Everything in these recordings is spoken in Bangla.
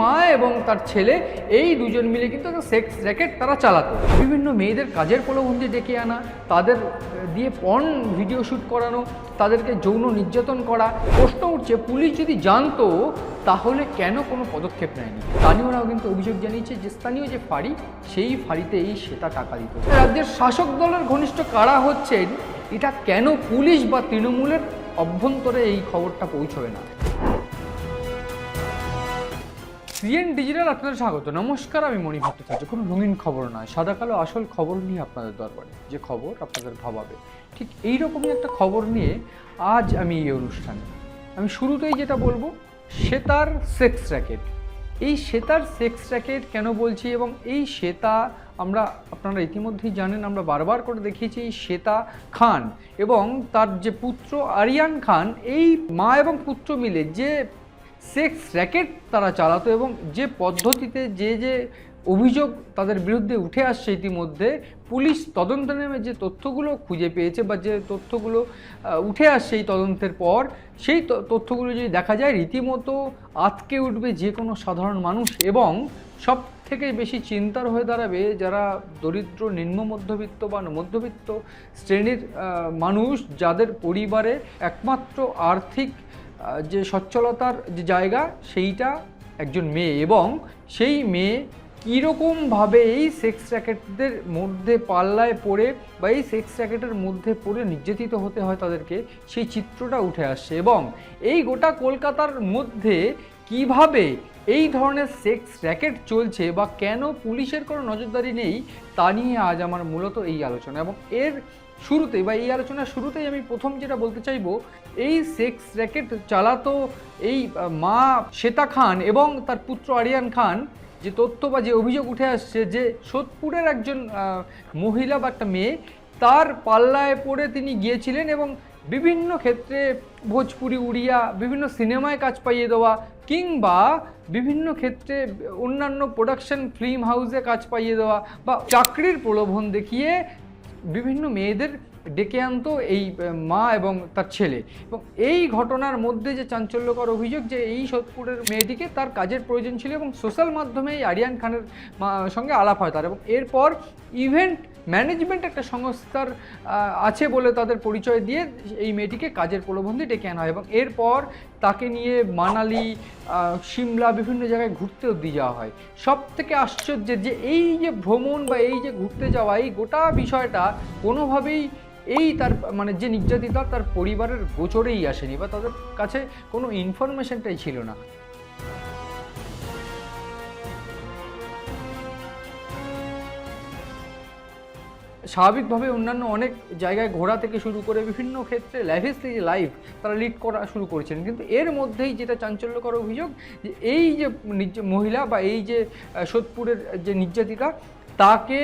মা এবং তার ছেলে, এই দুজন মিলে কিন্তু একটা সেক্স র্যাকেট তারা চালাতো। বিভিন্ন মেয়েদের কাজের প্রলোভনকে ডেকে আনা, তাদের দিয়ে পর্ন ভিডিও শ্যুট করানো, তাদেরকে যৌন নির্যাতন করা। প্রশ্ন উঠছে, পুলিশ যদি জানতো, তাহলে কেন কোনো পদক্ষেপ নেয়নি? স্থানীয়রাও কিন্তু অভিযোগ জানিয়েছে যে, স্থানীয় যে ফাঁড়ি, সেই ফাঁড়িতে এই শ্বেতা টাকা দিত। রাজ্যের শাসক দলের ঘনিষ্ঠ কারা হচ্ছেন, এটা কেন পুলিশ বা তৃণমূলের অভ্যন্তরে এই খবরটা পৌঁছবে না? সিএন ডিজিটাল আপনাদের স্বাগত। নমস্কার, আমি মণি ভট্টাচার্য। কোনো রঙিন খবর নয়। সাদা, কালো, আসল খবর নিয়ে আপনাদের দরবারে। যে খবর আপনাদের ভাবাবে। ঠিক এই রকমই একটা খবর নিয়ে আজ আমি এই অনুষ্ঠানে। আমি শুরুতেই যেটা বলব শ্বেতার সেক্স র্যাকেট এই শ্বেতার সেক্স র্যাকেট কেন বলছি এবং এই শ্বেতা আমরা, আপনারা ইতিমধ্যেই জানেন, আমরা বারবার করে দেখিয়েছি এই শ্বেতা খান এবং তার যে পুত্র আরিয়ান খান, এই মা এবং পুত্র মিলে যে সেক্স র্যাকেট তারা চালাতো এবং যে পদ্ধতিতে যে যে অভিযোগ তাদের বিরুদ্ধে উঠে আসছে ইতিমধ্যে, পুলিশ তদন্ত নেমে যে তথ্যগুলো খুঁজে পেয়েছে বা যে তথ্যগুলো উঠে আসছে এই তদন্তের পর, সেই তথ্যগুলো যদি দেখা যায়, রীতিমতো আতকে উঠবে যে কোনো সাধারণ মানুষ এবং সব থেকে বেশি চিন্তার হয়ে দাঁড়াবে যারা দরিদ্র, নিম্ন মধ্যবিত্ত বা মধ্যবিত্ত শ্রেণির মানুষ যাদের পরিবারে একমাত্র আর্থিক যে সচ্ছলতার যে জায়গা, সেইটা একজন মেয়ে এবং সেই মেয়ে কীরকমভাবে এই সেক্স র্যাকেটদের মধ্যে পাল্লায় পড়ে বা এই সেক্স র্যাকেটের মধ্যে পড়ে নির্যাতিত হতে হয় তাদেরকে, সেই চিত্রটা উঠে আসছে এবং এই গোটা কলকাতার মধ্যে কীভাবে এই ধরনের সেক্স র্যাকেট চলছে বা কেন পুলিশের কোনো নজরদারি নেই, তা নিয়ে আজ আমার মূলত এই আলোচনা এবং এর শুরুতে বা এই আলোচনার শুরুতেই আমি প্রথম যেটা বলতে চাইব, এই সেক্স র্যাকেট চালাতো এই মা শ্বেতা খান এবং তার পুত্র আরিয়ান খান যে তথ্য বা যে অভিযোগ উঠে আসছে যে সোদপুরের একজন মহিলা বা একটা মেয়ে তার পাল্লায় পড়ে তিনি গিয়েছিলেন এবং বিভিন্ন ক্ষেত্রে ভোজপুরি উড়িয়া, বিভিন্ন সিনেমায় কাজ পাইয়ে দেওয়া কিংবা বিভিন্ন ক্ষেত্রে অন্যান্য প্রোডাকশন ফিল্ম হাউসে কাজ পাইয়ে দেওয়া বা চাকরির প্রলোভন দেখিয়ে বিভিন্ন মেয়েদের ডেকে আনতো এই মা এবং তার ছেলে। এবং এই ঘটনার মধ্যে যে চাঞ্চল্যকর অভিযোগ যে এই সোদপুরের মেয়েটিকে তার কাজের প্রয়োজন ছিল এবং সোশ্যাল মাধ্যমে এই আরিয়ান খানের সঙ্গে আলাপ হয় তার। এবং এরপর ইভেন্ট ম্যানেজমেন্ট একটা সংস্থার আছে বলে তাদের পরিচয় দিয়ে এই মেয়েটিকে কাজের প্রলোভন ডেকে আনা হয় এবং এরপর তাকে নিয়ে মানালি সিমলা বিভিন্ন জায়গায় ঘুরতে অব্দি যাওয়া হয়। সব থেকে আশ্চর্যের যে এই যে ভ্রমণ বা এই যে ঘুরতে যাওয়া, এই গোটা বিষয়টা কোনোভাবেই এই তার মানে যে নির্যাতিতা তার পরিবারের গোচরেই আসেনি বা তাদের কাছে কোনো ইনফরমেশনটাই ছিল না। স্বাভাবিকভাবে অন্যান্য অনেক জায়গায় ঘোরা থেকে শুরু করে বিভিন্ন ক্ষেত্রে ল্যাভেসলি যে লাইফ তারা লিড করা শুরু করেছেন। কিন্তু এর মধ্যেই যেটা চাঞ্চল্যকর অভিযোগ, যে এই যে মহিলা বা এই যে সোদপুরের যে নির্যাতিতা, তাকে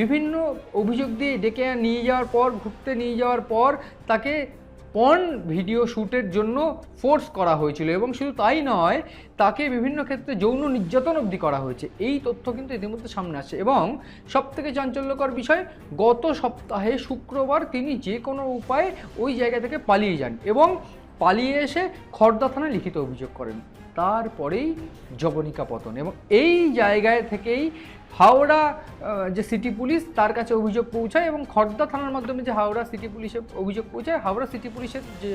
বিভিন্ন অভিযোগ দিয়ে ডেকে নিয়ে যাওয়ার পর, ঘুরতে নিয়ে যাওয়ার পর তাকে পর্ন ভিডিও শ্যুটের জন্য ফোর্স করা হয়েছিল এবং শুধু তাই নয়, তাকে বিভিন্ন ক্ষেত্রে যৌন নির্যাতন অবধি করা হয়েছে। এই তথ্য কিন্তু ইতিমধ্যে সামনে আসছে এবং সবথেকে চাঞ্চল্যকর বিষয়, গত সপ্তাহে শুক্রবার তিনি যে কোনো উপায়ে ওই জায়গা থেকে পালিয়ে যান এবং পালিয়ে এসে খর্দা থানায় লিখিত অভিযোগ করেন। তারপরেই জবনিকা পতন এবং এই জায়গায় থেকেই হাওড়া যে সিটি পুলিশ তার কাছে অভিযোগ পৌঁছায় এবং খর্দা থানার মাধ্যমে যে হাওড়া সিটি পুলিশে অভিযোগ পৌঁছায়, হাওড়া সিটি পুলিশের যে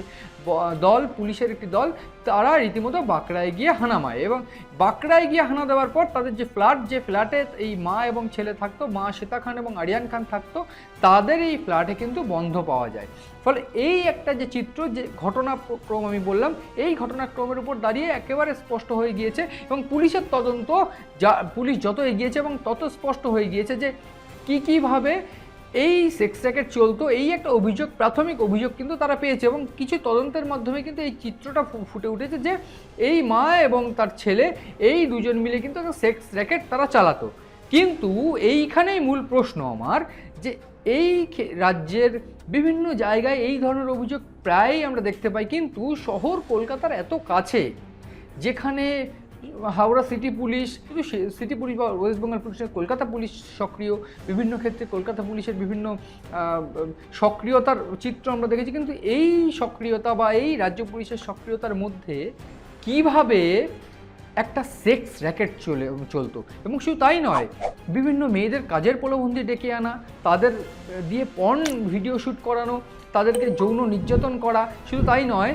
দল, পুলিশের একটি দল, তারা রীতিমতো বাঁকড়ায় গিয়ে হানা মায় এবং বাঁকড়ায় গিয়ে হানা দেওয়ার পর তাদের যে ফ্ল্যাট যে ফ্ল্যাটে এই মা এবং ছেলে থাকতো, মা শ্বেতা খান এবং আরিয়ান খান থাকতো, তাদের এই ফ্ল্যাটে কিন্তু বন্ধ পাওয়া যায়। ফলে এই একটা যে চিত্র, যে ঘটনাক্রম আমি বললাম, এই ঘটনাক্রমের উপর দাঁড়িয়ে একেবারে স্পষ্ট হয়ে গিয়েছে এবং পুলিশের তদন্ত যা, পুলিশ যত এগিয়েছে এবং তত স্পষ্ট হয়ে গিয়েছে যে কী, কীভাবে এই সেক্স র্যাকেট চলতো, এই একটা অভিযোগ, প্রাথমিক অভিযোগ কিন্তু তারা পেয়েছে এবং কিছু তদন্তের মাধ্যমে কিন্তু এই চিত্রটা ফুটে উঠেছে যে এই মা এবং তার ছেলে, এই দুজন মিলে কিন্তু একটা সেক্স র্যাকেট তারা চালাতো। কিন্তু এইখানেই মূল প্রশ্ন আমার যে এই রাজ্যের বিভিন্ন জায়গায় এই ধরনের অভিযোগ প্রায়ই আমরা দেখতে পাই। কিন্তু শহর কলকাতার এত কাছে, যেখানে হাওড়া সিটি পুলিশ শুধু সিটি পুলিশ বা ওয়েস্ট বেঙ্গল পুলিশের কলকাতা পুলিশ সক্রিয়, বিভিন্ন ক্ষেত্রে কলকাতা পুলিশের বিভিন্ন সক্রিয়তার চিত্র আমরা দেখেছি। কিন্তু এই সক্রিয়তা বা এই রাজ্য পুলিশের সক্রিয়তার মধ্যে কীভাবে একটা সেক্স র্যাকেট চলে, চলতো। এবং শুধু তাই নয়, বিভিন্ন মেয়েদের কাজের প্রলোভন ডেকে আনা, তাদের দিয়ে পর্ন ভিডিও শ্যুট করানো, তাদেরকে যৌন নির্যাতন করা, শুধু তাই নয়,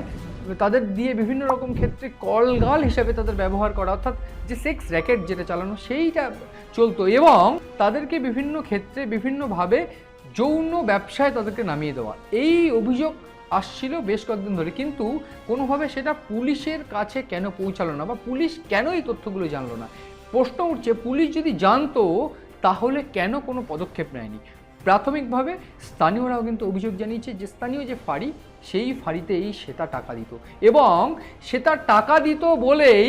তাদের দিয়ে বিভিন্ন রকম ক্ষেত্রে কলগাল হিসাবে তাদের ব্যবহার করা, অর্থাৎ যে সেক্স র্যাকেট যেটা চালানো, সেইটা চলতো এবং তাদেরকে বিভিন্ন ক্ষেত্রে বিভিন্নভাবে যৌন ব্যবসায় তাদেরকে নামিয়ে দেওয়া। এই অভিযোগ আসছিল বেশ কয়েকদিন ধরে, কিন্তু কোনোভাবে সেটা পুলিশের কাছে কেন পৌঁছালো না বা পুলিশ কেন এই তথ্যগুলো জানলো না? প্রশ্ন উঠছে, পুলিশ যদি জানতো, তাহলে কেন কোনো পদক্ষেপ নেয়নি? প্রাথমিকভাবে স্থানীয়রাও কিন্তু অভিযোগ জানিয়েছে যে স্থানীয় যে ফাঁড়ি, সেই ফাঁড়িতে এই শ্বেতা টাকা দিত। এবং শ্বেতা টাকা দিত বলেই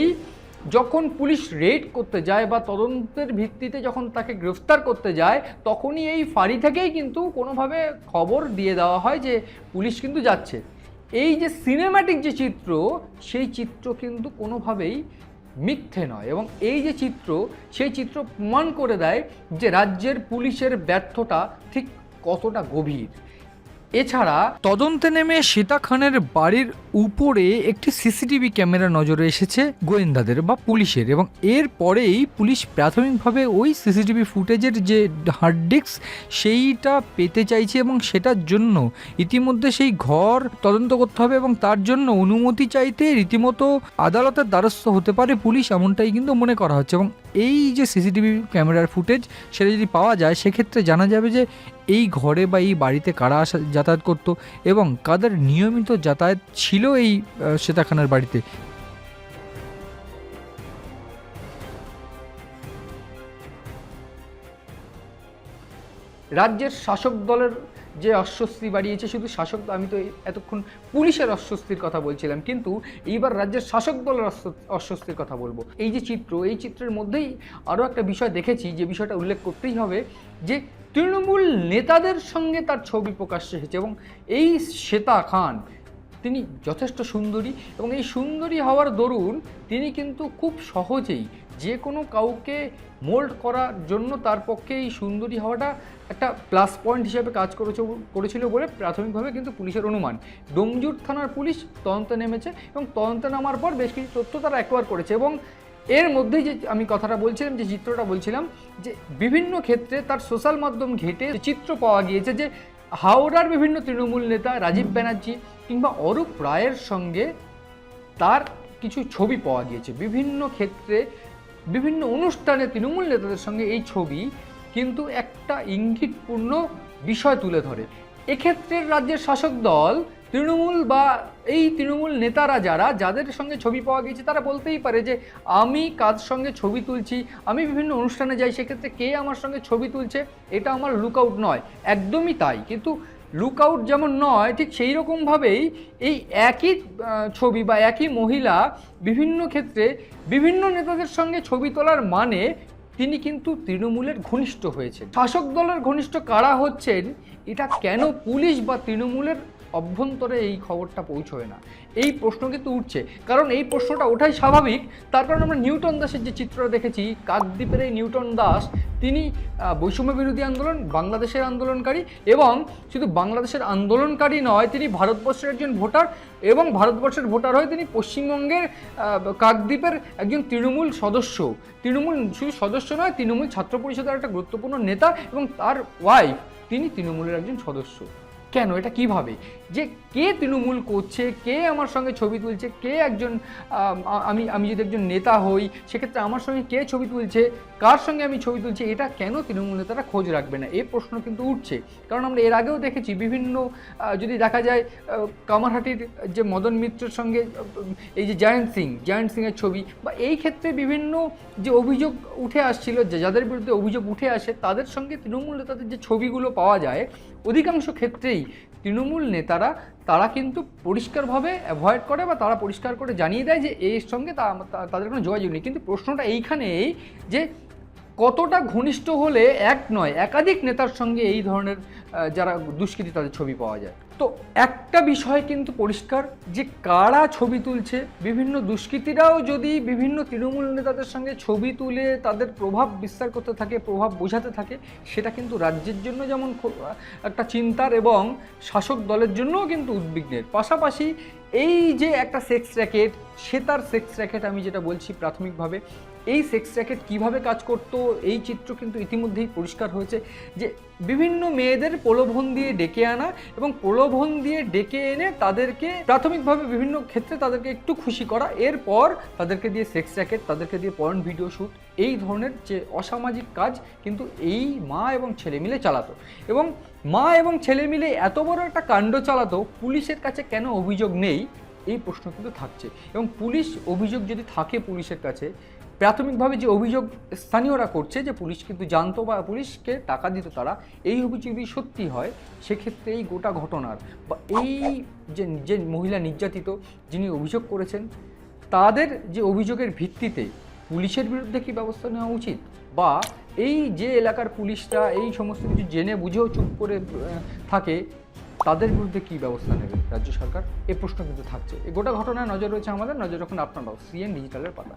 যখন পুলিশ রেড করতে যায় বা তদন্তের ভিত্তিতে যখন তাকে গ্রেফতার করতে যায়, তখনই এই ফাঁড়ি থেকেই কিন্তু কোনোভাবে খবর দিয়ে দেওয়া হয় যে পুলিশ কিন্তু যাচ্ছে। এই যে সিনেম্যাটিক যে চিত্র, সেই চিত্র কিন্তু কোনোভাবেই মিথ্যে নয় এবং এই যে চিত্র, সেই চিত্র প্রমাণ করে দেয় যে রাজ্যের পুলিশের ব্যর্থতা ঠিক কতটা গভীর। এছাড়া তদন্তে নেমে শ্বেতা খানের বাড়ির উপরে একটি সিসিটিভি ক্যামেরা নজরে এসেছে গোয়েন্দাদের বা পুলিশের এবং এর পরেই পুলিশ প্রাথমিকভাবে ওই সিসিটিভি ফুটেজের যে হার্ড ডিস্ক সেইটা পেতে চাইছে এবং সেটার জন্য ইতিমধ্যে সেই ঘর তদন্ত করতে হবে এবং তার জন্য অনুমতি চাইতে রীতিমতো আদালতের দ্বারস্থ হতে পারে পুলিশ এমনটাই কিন্তু মনে করা হচ্ছে এবং এই যে সিসিটিভি ক্যামেরার ফুটেজ সেটা যদি পাওয়া যায়, সেক্ষেত্রে জানা যাবে যে এই ঘরে বা এই বাড়িতে কারা আসা যাতায়াত করতো এবং কাদের নিয়মিত যাতায়াত ছিল এই শ্বেতাখানার বাড়িতে। রাজ্যের শাসক দলের যে অস্বস্তি বাড়িয়েছে, শুধু শাসক আমি তো এতক্ষণ পুলিশের অস্বস্তির কথা বলছিলাম, কিন্তু এইবার রাজ্যের শাসক দলের অস্বস্তির কথা বলব। এই যে চিত্র, এই চিত্রের মধ্যেই আরও একটা বিষয় দেখেছি, যে বিষয়টা উল্লেখ করতেই হবে যে তৃণমূল নেতাদের সঙ্গে তার ছবি প্রকাশ্যে এসেছে এবং এই শ্বেতা খান, তিনি যথেষ্ট সুন্দরী এবং এই সুন্দরী হওয়ার দরুন তিনি কিন্তু খুব সহজেই যে কোনো কাউকে মোল্ড করার জন্য তার পক্ষে এই সুন্দরী হওয়াটা একটা প্লাস পয়েন্ট হিসেবে কাজ করেছে, করেছিল বলে প্রাথমিকভাবে কিন্তু পুলিশের অনুমান। ডোমজুর থানার পুলিশ তদন্তে নেমেছে এবং তদন্তে নামার পর বেশ কিছু তথ্য তারা অ্যাকোয়ার করেছে এবং এর মধ্যেই যে আমি কথাটা বলছিলাম, যে চিত্রটা বলছিলাম, যে বিভিন্ন ক্ষেত্রে তার সোশ্যাল মাধ্যম ঘেটে চিত্র পাওয়া গিয়েছে যে হাওড়ার বিভিন্ন তৃণমূল নেতা রাজীব ব্যানার্জি কিংবা অরূপ রায়ের সঙ্গে তার কিছু ছবি পাওয়া গিয়েছে। বিভিন্ন ক্ষেত্রে, বিভিন্ন অনুষ্ঠানে তৃণমূল নেতাদের সঙ্গে এই ছবি কিন্তু একটা ইঙ্গিতপূর্ণ বিষয় তুলে ধরে। এক্ষেত্রে রাজ্যের শাসক দল তৃণমূল বা এই তৃণমূল নেতারা যারা, যাদের সঙ্গে ছবি পাওয়া গিয়েছে, তারা বলতেই পারে যে, আমি কাজ সঙ্গে ছবি তুলছি, আমি বিভিন্ন অনুষ্ঠানে যাই, সেক্ষেত্রে কে আমার সঙ্গে ছবি তুলছে, এটা আমার লুকআউট নয়। একদমই তাই। কিন্তু লুকআউট যেমন নয়, ঠিক সেই রকমভাবেই এই একই ছবি বা একই মহিলা বিভিন্ন ক্ষেত্রে বিভিন্ন নেতাদের সঙ্গে ছবি তোলার মানে তিনি কিন্তু তৃণমূলের ঘনিষ্ঠ হয়েছেন। শাসক দলের ঘনিষ্ঠ কারা হচ্ছেন, এটা কেন পুলিশ বা তৃণমূলের অভ্যন্তরে এই খবরটা পৌঁছয় না। এই প্রশ্ন কিন্তু উঠছে। কারণ এই প্রশ্নটা ওঠাই স্বাভাবিক। তার কারণ আমরা নিউটন দাসের যে চিত্রটা দেখেছি, কাকদ্বীপের এই নিউটন দাস, তিনি বৈষম্য বিরোধী আন্দোলন, বাংলাদেশের আন্দোলনকারী এবং শুধু বাংলাদেশের আন্দোলনকারী নয়, তিনি ভারতবর্ষের একজন ভোটার এবং ভারতবর্ষের ভোটার হয়ে তিনি পশ্চিমবঙ্গের কাকদ্বীপের একজন তৃণমূল সদস্য। তৃণমূল শুধু সদস্য নয়, তৃণমূল ছাত্র পরিষদের একটা গুরুত্বপূর্ণ নেতা এবং তার ওয়াইফ তিনি তৃণমূলের একজন সদস্য। কেন? এটা কীভাবে? যে কে তৃণমূল করছে, কে আমার সঙ্গে ছবি তুলছে, কে একজন, আমি আমি যদি একজন নেতা হই, সেক্ষেত্রে আমার সঙ্গে কে ছবি তুলছে, কার সঙ্গে আমি ছবি তুলছি, এটা কেন তৃণমূল নেতারা খোঁজ রাখবে না? এই প্রশ্ন কিন্তু উঠছে। কারণ আমরা এর আগেও দেখেছি বিভিন্ন যদি দেখা যায় কামারহাটির যে মদন মিত্রের সঙ্গে এই যে জয়ন্ত সিং, জয়ন্ত সিংয়ের ছবি, বা এই ক্ষেত্রে বিভিন্ন যে অভিযোগ উঠে আসছিল, যে যাদের বিরুদ্ধে অভিযোগ উঠে আসে, তাদের সঙ্গে তৃণমূল নেতাদের যে ছবিগুলো পাওয়া যায় অধিকাংশ ক্ষেত্রেই তৃণমূল নেতারা, তারা কিন্তু পরিষ্কারভাবে অ্যাভয়েড করে বা তারা পরিষ্কার করে জানিয়ে দেয় যে এর সঙ্গে তাদের কোনো যোগাযোগ নেই। কিন্তু প্রশ্নটা এইখানেই যে কতটা ঘনিষ্ঠ হলে এক নয়, একাধিক নেতার সঙ্গে এই ধরনের যারা দুষ্কৃতী তাদের ছবি পাওয়া যায়? তো একটা বিষয় কিন্তু পরিষ্কার, যে কারা ছবি তুলছে, বিভিন্ন দুষ্কৃতীরাও যদি বিভিন্ন তৃণমূল নেতাদের সঙ্গে ছবি তুলে তাদের প্রভাব বিস্তার করতে থাকে, প্রভাব বোঝাতে থাকে, সেটা কিন্তু রাজ্যের জন্য যেমন একটা চিন্তার এবং শাসক দলের জন্যও কিন্তু উদ্বিগ্নের। পাশাপাশি এই যে একটা সেক্স র্যাকেট সে তার সেক্স র্যাকেট আমি যেটা বলছি প্রাথমিকভাবে এই সেক্স র্যাকেট কীভাবে কাজ করতো, এই চিত্র কিন্তু ইতিমধ্যেই পরিষ্কার হয়েছে যে বিভিন্ন মেয়েদের প্রলোভন দিয়ে ডেকে আনা এবং প্রলোভন দিয়ে ডেকে এনে তাদেরকে প্রাথমিকভাবে বিভিন্ন ক্ষেত্রে তাদেরকে একটু খুশি করা। এরপর তাদেরকে দিয়ে সেক্স র্যাকেট তাদেরকে দিয়ে পর্ন ভিডিও শ্যুট এই ধরনের যে অসামাজিক কাজ কিন্তু এই মা এবং ছেলে মিলে চালাতো। এবং মা এবং ছেলে মিলে এত বড় একটা কাণ্ড চালাতো, পুলিশের কাছে কেন অভিযোগ নেই? এই প্রশ্ন কিন্তু থাকছে। এবং পুলিশ অভিযোগ যদি থাকে পুলিশের কাছে প্রাথমিকভাবে যে অভিযোগ স্থানীয়রা করছে যে পুলিশ কিন্তু জানতো বা পুলিশকে টাকা দিত তারা, এই অভিযোগ যদি সত্যি হয়, সেক্ষেত্রে এই গোটা ঘটনার বা এই যে যে মহিলা নির্যাতিত যিনি অভিযোগ করেছেন, তাদের যে অভিযোগের ভিত্তিতে পুলিশের বিরুদ্ধে কি ব্যবস্থা নেওয়া উচিত? বা এই যে এলাকার পুলিশরা এই সমস্ত কিছু জেনে বুঝেও চুপ করে থাকে তাদের বিরুদ্ধে কী ব্যবস্থা নেবে রাজ্য সরকার? এ প্রশ্ন কিন্তু থাকছে। এ গোটা ঘটনায় নজর রয়েছে আমাদের, নজর রাখুন আপনারাও। সিএন ডিজিটালের পাতা